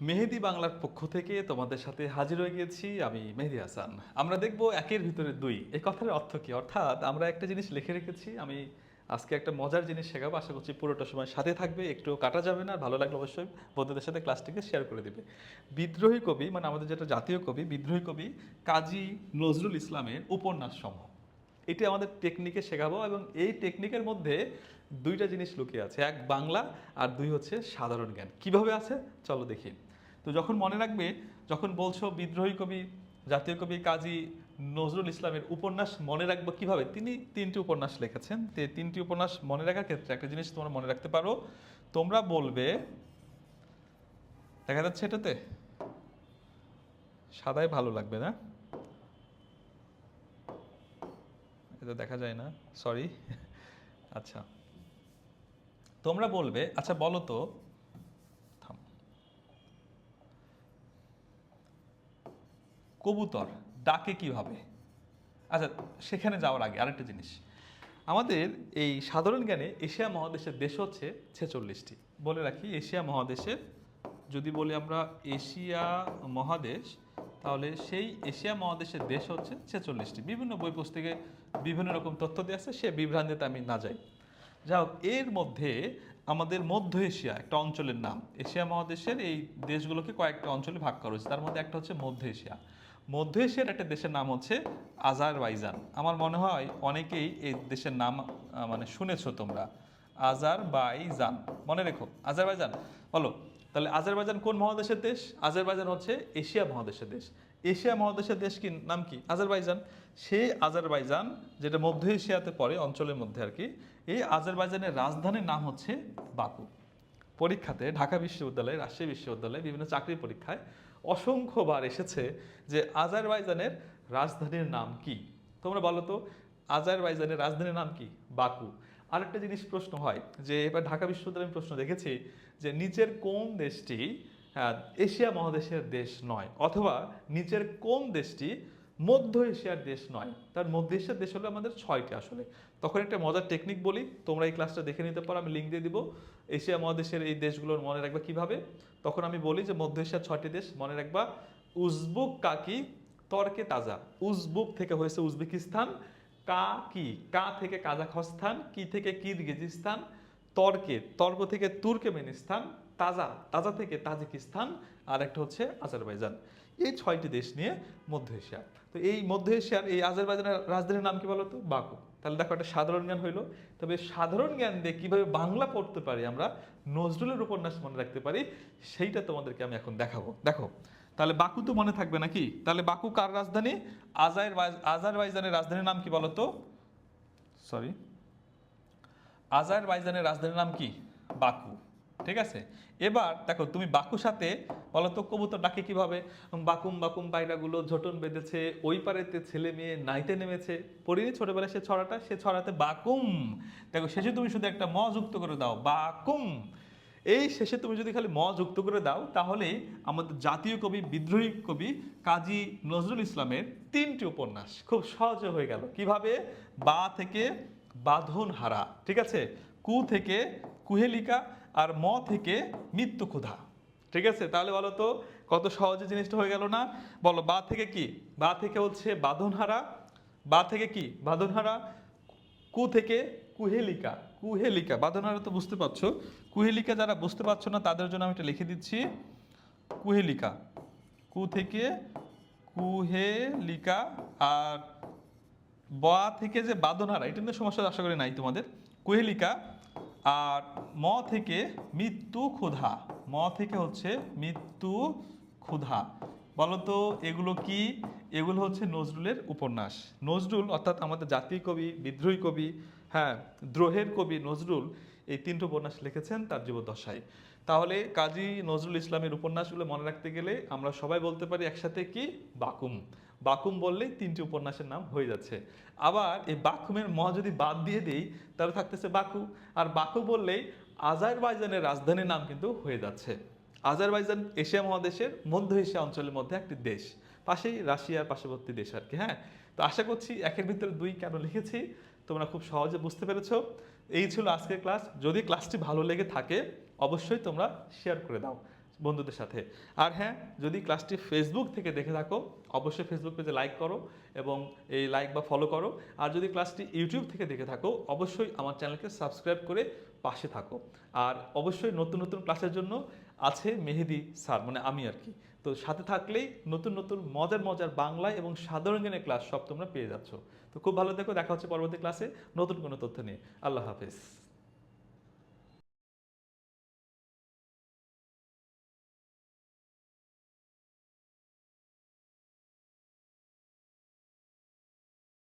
মেহেদি বাংলার পক্ষ থেকে তোমাদের সাথে হাজির হয়ে গিয়েছি আমি মেহেদি হাসান। আমরা দেখব একের ভিতরে দুই। এই কথার অর্থ কি? অর্থাৎ আমরা একটা জিনিস লিখে রেখেছি, আমি আজকে একটা মজার জিনিস শেখাবো। আশা করছি পুরোটা সময় সাথে থাকবে, একটু কাটা যাবে না, ভালো লাগলে অবশ্যই বন্ধুদের সাথে ক্লাসটিকে শেয়ার করে দেবে। বিদ্রোহী কবি মানে আমাদের যেটা জাতীয় কবি, বিদ্রোহী কবি কাজী নজরুল ইসলামের উপন্যাস সমূহ এটি আমাদের টেকনিকে শেখাবো এবং এই টেকনিকের মধ্যে দুইটা জিনিস লুকিয়ে আছে, এক বাংলা আর দুই হচ্ছে সাধারণ জ্ঞান। কীভাবে আছে? চলো দেখি। তো যখন মনে রাখবে, যখন বলছো বিদ্রোহী কবি, জাতীয় কবি কাজী নজরুল ইসলামের উপন্যাস মনে রাখব কীভাবে? তিনি তিনটি উপন্যাস লিখেছেন। তো তিনটি উপন্যাস মনে রাখার ক্ষেত্রে একটা জিনিস তোমরা মনে রাখতে পারো। তোমরা বলবে, দেখা যাচ্ছে এটাতে সাদাই ভালো লাগবে না? এটা দেখা যায় না সরি আচ্ছা তোমরা বলবে আচ্ছা বলো তো কবুতর ডাকে কীভাবে? আচ্ছা সেখানে যাওয়ার আগে আরেকটা জিনিস। আমাদের এই সাধারণ জ্ঞানে এশিয়া মহাদেশের দেশ হচ্ছে ছেচল্লিশটি। বলে রাখি, এশিয়া মহাদেশের, যদি বলি আমরা এশিয়া মহাদেশ, তাহলে সেই এশিয়া মহাদেশের দেশ হচ্ছে ছেচল্লিশটি। বিভিন্ন বই পুস্তকে বিভিন্ন রকম তথ্য দিয়ে আছে, সে বিভ্রান্তিতে আমি না যাই। যাই হোক, এর মধ্যে আমাদের মধ্য এশিয়া একটা অঞ্চলের নাম। এশিয়া মহাদেশের এই দেশগুলোকে কয়েকটা অঞ্চলে ভাগ করা হয়েছে। তার মধ্যে একটা হচ্ছে মধ্য এশিয়া। মধ্য এশিয়ার একটা দেশের নাম হচ্ছে আজারবাইজান। আমার মনে হয় অনেকেই এই দেশের নাম মানে শুনেছো তোমরা। আজারবাইজান। মনে রেখো, আজারবাইজান। বলো, তাহলে আজারবাইজান কোন মহাদেশের দেশ? আজারবাইজান হচ্ছে এশিয়া মহাদেশের দেশ। এশিয়া মহাদেশের দেশ কি, নাম কি? আজারবাইজান। সেই আজারবাইজান যেটা মধ্য এশিয়াতে পড়ে, অঞ্চলের মধ্যে আর কি, এই আজারবাইজানের রাজধানীর নাম হচ্ছে বাকু। পরীক্ষাতে ঢাকা বিশ্ববিদ্যালয়, রাজশাহী বিশ্ববিদ্যালয় বিভিন্ন চাকরির পরীক্ষায় অসংখ্যবার এসেছে যে আজারবাইজানের রাজধানীর নাম কি? তোমরা বলো তো আজারবাইজানের রাজধানীর নাম কি? বাকু। আর একটা জিনিস প্রশ্ন হয় যে এবার ঢাকা বিশ্ববিদ্যালয়ে আমি প্রশ্ন দেখেছি যে নিচের কোন দেশটি আহ, এশিয়া মহাদেশের দেশ নয় অথবা নিচের কোন দেশটি মধ্য এশিয়ার দেশ নয়। তার মধ্য এশিয়ার দেশ হলো আমাদের ছয়টি আসলে। তখন একটা মজার টেকনিক বলি, তোমরা এই ক্লাসটা দেখে নিতে পারো, আমি লিঙ্ক দিয়ে দিব। এশিয়া মহাদেশের এই দেশগুলোর মনে রাখবা কীভাবে? তখন আমি বলি যে মধ্য এশিয়ার ছয়টি দেশ, মনে রাখবা, উজবুক, কাকি, তর্কে তাজা। উজবুক থেকে হয়েছে উজবেকিস্তান কা কি কা থেকে কাজাখস্তান, কি থেকে কিরগিজিস্তান, তর্কে, তর্ক থেকে তুর্কমেনিস্তান, তাজা তাজা থেকে তাজিকিস্তান আর একটা হচ্ছে আজারবাইজান। এই ছয়টি দেশ নিয়ে মধ্য এশিয়া। তো এই মধ্য এশিয়ার এই আজারবাইজানের রাজধানীর নাম কি বলতো? বাকু। তাহলে দেখো একটা সাধারণ জ্ঞান হইল। তবে সাধারণ জ্ঞান দিয়ে কীভাবে বাংলা পড়তে পারি আমরা, নজরুলের উপন্যাস মনে রাখতে পারি, সেইটা তোমাদেরকে আমি এখন দেখাবো। দেখো, তাহলে বাকু তো মনে থাকবে নাকি? তাহলে বাকু কার রাজধানী? আজার আজারবাইজানের রাজধানীর নাম কি বলতো? সরি আজারবাইজানের রাজধানীর নাম কি? বাকু। ঠিক আছে? এবার দেখো, তুমি বাকুর সাথে বলো তো কবুতর ডাকে কীভাবে? বাকুম বাকুম পায়রাগুলো ঝোটন বেঁধেছে, ওই পারেতে ছেলে মেয়ে নাইতে নেমেছে। পড়িনি ছোটবেলায় সে ছড়াটা, সে ছড়াতে বাকুম। দেখো, শেষে তুমি শুধু একটা ম যুক্ত করে দাও, বাকুম। এই শেষে তুমি যদি খালি ম যুক্ত করে দাও, তাহলে আমাদের জাতীয় কবি, বিদ্রোহী কবি কাজী নজরুল ইসলামের তিনটি উপন্যাস খুব সহজে হয়ে গেল। কীভাবে? বা থেকে বাঁধন হারা ঠিক আছে? কু থেকে কুহেলিকা আর ম থেকে মৃত্যু ক্ষুধা। ঠিক আছে? তাহলে বলো তো, কত সহজে জিনিসটা হয়ে গেল না? বলো, বা থেকে কি? বা থেকে হচ্ছে বাঁধনহারা। বা থেকে কি? বাঁধনহারা, কু থেকে কুহেলিকা। কুহেলিকা, বাঁধনহারা তো বুঝতে পারছ। কুহেলিকা যারা বুঝতে পারছ না, তাদের জন্য আমি এটা লিখে দিচ্ছি। কুহেলিকা। কু থেকে কুহেলিকা আর বা থেকে যে বাদনারা এটা নিয়ে সমস্যা আশা করি নাই তোমাদের। কুহেলিকা আর ম থেকে মৃত্যু ক্ষুধা। ম থেকে হচ্ছে মৃত্যু ক্ষুধা। বলো তো এগুলো কি? এগুলো হচ্ছে নজরুলের উপন্যাস। নজরুল অর্থাৎ আমাদের জাতীয় কবি, বিদ্রোহী কবি হ্যাঁ দ্রোহের কবি নজরুল এই তিনটে উপন্যাস লিখেছেন তার জীবদ্দশায়। তাহলে কাজী নজরুল ইসলামের উপন্যাসগুলো মনে রাখতে গেলে আমরা সবাই বলতে পারি একসাথে কি? বাকুম। বাকুম বললেই তিনটি উপন্যাসের নাম হয়ে যাচ্ছে। আবার এই বাকুমের ম যদি বাদ দিয়ে দিই, তাহলে থাকতেছে বাকু। আর বাকু বললেই আজারবাইজানের রাজধানীর নাম কিন্তু হয়ে যাচ্ছে। আজারবাইজান এশিয়া মহাদেশের মধ্য এশিয়া অঞ্চলের মধ্যে একটি দেশ। পাশেই রাশিয়ার পার্শ্ববর্তী দেশ আর কি হ্যাঁ? তো আশা করছি একের ভিতরে দুই কেন লিখেছি, তোমরা খুব সহজে বুঝতে পেরেছ। এই ছিল আজকের ক্লাস। যদি ক্লাসটি ভালো লেগে থাকে, অবশ্যই তোমরা শেয়ার করে দাও। বন্ধুদের সাথে। আর হ্যাঁ যদি ক্লাসটি ফেসবুক থেকে দেখে থাকো, অবশ্যই ফেসবুক পেজে লাইক করো এবং এই লাইক বা ফলো করো। আর যদি ক্লাসটি ইউটিউব থেকে দেখে থাকো, অবশ্যই আমার চ্যানেলকে সাবস্ক্রাইব করে পাশে থাকো। আর অবশ্যই নতুন নতুন ক্লাসের জন্য আছে মেহেদি স্যার মানে আমি আর কি। তো সাথে থাকলেই নতুন নতুন মজার মজার বাংলা এবং সাধারণ জ্ঞানের ক্লাস সব তোমরা পেয়ে যাচ্ছ। তো খুব ভালো দেখো দেখা হচ্ছে পরবর্তী ক্লাসে নতুন কোনো তথ্য নিয়ে। আল্লাহ হাফেজ।